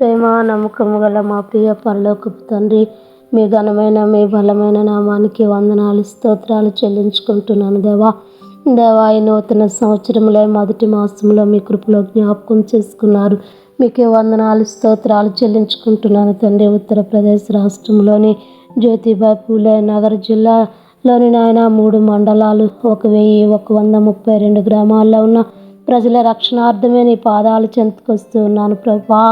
ప్రేమ నమ్మకము గల మా ప్రియ పరలోకపు తండ్రి మీ ఘనమైన మీ బలమైన నామానికి వందనాలు స్తోత్రాలు చెల్లించుకుంటున్నాను దేవా. దేవా ఈ నూతన సంవత్సరంలో మొదటి మాసంలో మీ కృపలో జ్ఞాపకం చేసుకున్నారు. మీకే వందనాలు స్తోత్రాలు చెల్లించుకుంటున్నాను తండ్రి. ఉత్తరప్రదేశ్ రాష్ట్రంలోని జ్యోతిబా పూలే నగర్ జిల్లాలోని నాయన మూడు మండలాలు ఒక వెయ్యి ఒక వంద ముప్పై రెండు గ్రామాల్లో ఉన్న ప్రజల రక్షణార్థమే నీ పాదాలు చెంతకొస్తూ ఉన్నాను ప్రభా.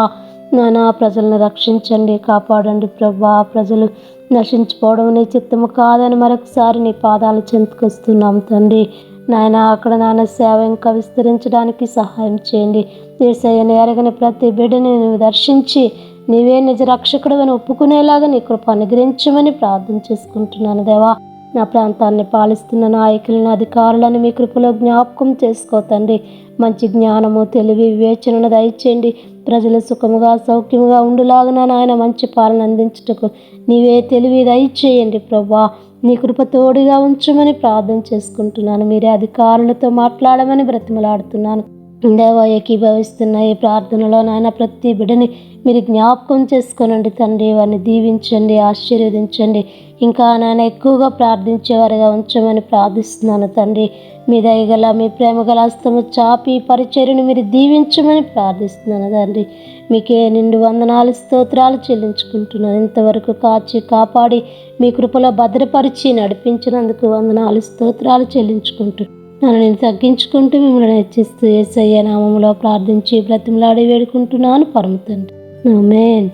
నానా ప్రజలను రక్షించండి కాపాడండి ప్రభా. ప్రజలు నశించిపోవడం నీ చిత్తము కాదని మరొకసారి నీ పాదాలు చెంతకొస్తున్నాం తండ్రి. నాయన అక్కడ నాన్న సేవ ఇంకా విస్తరించడానికి సహాయం చేయండి. ఏసయ్యని ఎరగని ప్రతి బిడ్డని నువ్వు దర్శించి నీవే నిజ రక్షకుడు అని ఒప్పుకునేలాగా నీ కృప అనుగ్రహించమని ప్రార్థన చేసుకుంటున్నాను దేవా. నా ప్రాంతాన్ని పాలిస్తున్న నాయకులను అధికారులను మీ కృపలో జ్ఞాపకం చేసుకో తండ్రి. మంచి జ్ఞానము తెలివి వివేచనను దయచేయండి. ప్రజలు సుఖముగా సౌఖ్యముగా ఉండులాగున నాయన మంచి పాలన అందించుటకు నీవే తెలివి దయచేయండి ప్రభా. నీ కృప తోడుగా ఉంచమని ప్రార్థన చేసుకుంటున్నాను. మీరే అధికారులతో మాట్లాడమని బ్రతిమలాడుతున్నాను. దేవా ఏకీభవిస్తున్నాయి ప్రార్థనలో నాయన. ప్రతి బిడ్డని మీరు జ్ఞాపకం చేసుకోనండి తండ్రి వారిని దీవించండి ఆశీర్వదించండి. ఇంకా నాయన ఎక్కువగా ప్రార్థించేవారుగా ఉంచమని ప్రార్థిస్తున్నాను తండ్రి. మీ దయగల మీ ప్రేమ గల హస్తము చాపి పరిచర్యను మీరు దీవించమని ప్రార్థిస్తున్నాను తండ్రి. మీకే నిండు వందనాలు స్తోత్రాలు చెల్లించుకుంటున్నాను. ఇంతవరకు కాచి కాపాడి మీ కృపలో భద్రపరిచి నడిపించినందుకు వందనాలు స్తోత్రాలు చెల్లించుకుంటున్నాను. నన్ను నేను తగ్గించుకుంటూ మిమ్మల్ని హెచ్చిస్తూ ఏసయ్య నామంలో ప్రార్థించి బ్రతిమలాడి వేడుకుంటున్నాను పరమ తండ్రి. మేన్